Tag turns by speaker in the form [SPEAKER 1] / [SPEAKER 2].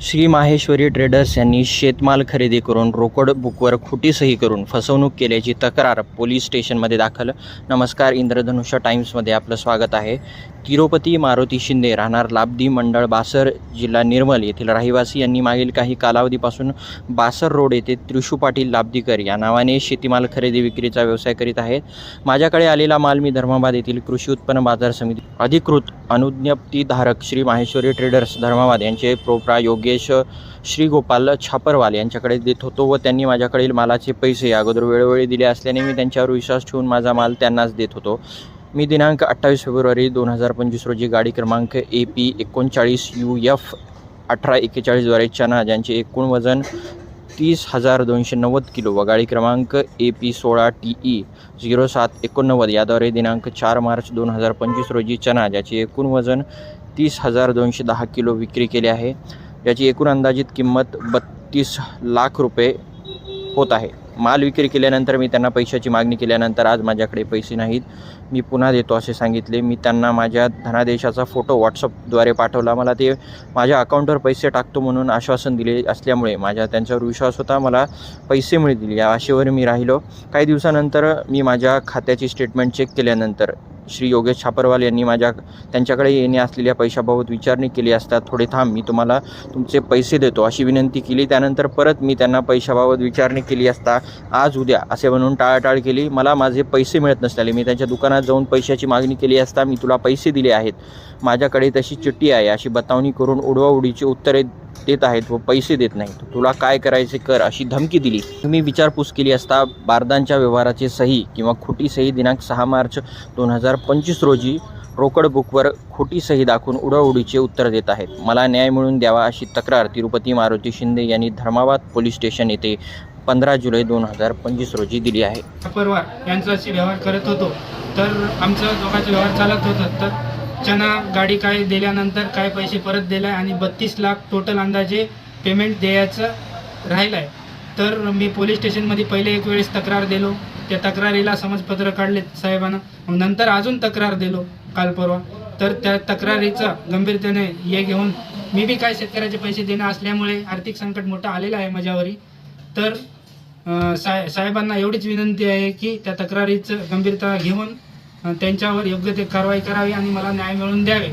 [SPEAKER 1] Shri Maheshwari traders यांनी शेतमाल खरेदी करून रोकड बुकवर खोटी सही करून फसवणूक केल्याची तक्रार पोलीस स्टेशनमध्ये दाखल. नमस्कार इंद्रधनुष्य टाईम्समध्ये आपलं स्वागत आहे. तिरुपती मारुती शिंदे राहणार लाबदी मंडळ बासर जिल्हा निर्मल येथील रहिवासी यांनी मागील काही कालावधीपासून बासर रोड येथे त्रिशू पाटील लाबदीकर या नावाने शेतीमाल खरेदी विक्रीचा व्यवसाय करीत आहेत. माझ्याकडे आलेला माल मी धर्माबाद येथील कृषी उत्पन्न बाजार समिती अधिकृत अनुज्ञप्तीधारक श्री माहेश्वरी ट्रेडर्स धर्माबाद यांचे प्रोप्रा योगेश श्रीगोपाल छापरवाल यांच्याकडे देत होतो व त्यांनी माझ्याकडील मालाचे पैसे अगोदर वेळोवेळी दिले असल्याने मी त्यांच्यावर विश्वास ठेवून माझा माल त्यांनाच देत होतो. मी दिनांक अठ्ठावीस फेब्रुवारी दोन हजार पंचवीस रोजी गाडी क्रमांक ए पी एकोणचाळीस यू एफ अठरा एक्केचाळीसद्वारे चना ज्यांचे एकूण वजन तीस हजार दोनशे नव्वद किलो व गाडी क्रमांक ए पी सोळा टी ई झिरो सात एकोणनव्वद याद्वारे दिनांक चार मार्च दोन हजार पंचवीस रोजी चना ज्याचे एकूण वजन तीस हजार दोनशे दहा किलो विक्री केले आहे. याची एकूण अंदाजित किंमत बत्तीस लाख रुपये होत आहे. माल विक्री केल्यानंतर मी त्यांना पैशाची मागणी केल्यानंतर आज माझ्याकडे पैसे नाहीत. मी पुन्हा देतो असे सांगितले. मी त्यांना माझ्या धनादेशाचा फोटो व्हॉट्सअपद्वारे पाठवला. मला ते माझ्या अकाउंटवर पैसे टाकतो म्हणून आश्वासन दिले असल्यामुळे माझ्या त्यांच्यावर विश्वास होता. मला पैसे मिळतील या आशेवर मी राहिलो. काही दिवसानंतर मी माझ्या खात्याची स्टेटमेंट चेक केल्यानंतर श्री योगेश छापरवाल यांनी माझ्या त्यांच्याकडे येणे असलेल्या पैशाबाबत विचारणी केली असता थोडे थांब मी तुम्हाला तुमचे पैसे देतो अशी विनंती केली. त्यानंतर परत मी त्यांना पैशाबाबत विचारणी केली असता आज उद्या असे म्हणून टाळाटाळ केली. मला माझे पैसे मिळत नसल्याने मी त्यांच्या दुकानात जाऊन पैशाची मागणी केली असता मी तुला पैसे दिले आहेत. माझ्याकडे तशी चिठ्ठी आहे अशी बतावणी करून उडवाउडीची उत्तरे देत आहेत व पैसे देत नाहीत. तुला काय करायचे कर अशी धमकी दिली. मी विचारपूस केली असता बारदांच्या व्यवहाराची सही किंवा खोटी सही दिनांक सहा मार्च दोन हजार पंचवीस रोजी रोकड बुकवर खोटी सही दाखवून उडवउडीचे उत्तर देत आहेत. मला न्याय मिळून द्यावा अशी तक्रार तिरुपती मारुती शिंदे यांनी धर्माबाद पोलीस स्टेशन येथे पंधरा जुलै दोन हजार पंचवीस रोजी दिली आहे.
[SPEAKER 2] परवा यांचा अशी व्यवहार करत होतो. तर आमचा दोघांचा व्यवहार चालत होता. तर चना गाडी काय दिल्यानंतर काय पैसे परत दिलाय आणि बत्तीस लाख टोटल अंदाजे पेमेंट द्यायचं राहिलं आहे तर मी पोलीस स्टेशनमध्ये पहिले एक वेळेस तक्रार दिलो. त्या तक्रारीला समजपत्र काढले साहेबांना. मग नंतर अजून तक्रार दिलो काल परवा. तर त्या तक्रारीचं गंभीरतेने हे घेऊन मी बी काय शेतकऱ्याचे पैसे देणं असल्यामुळे आर्थिक संकट मोठं आलेलं आहे माझ्यावरी. तर साय साहे साहेबांना एवढीच विनंती आहे की त्या तक्रारीचं गंभीरता घेऊन त्यांच्यावर योग्य ते कारवाई करावी आणि मला न्याय मिळवून द्यावे.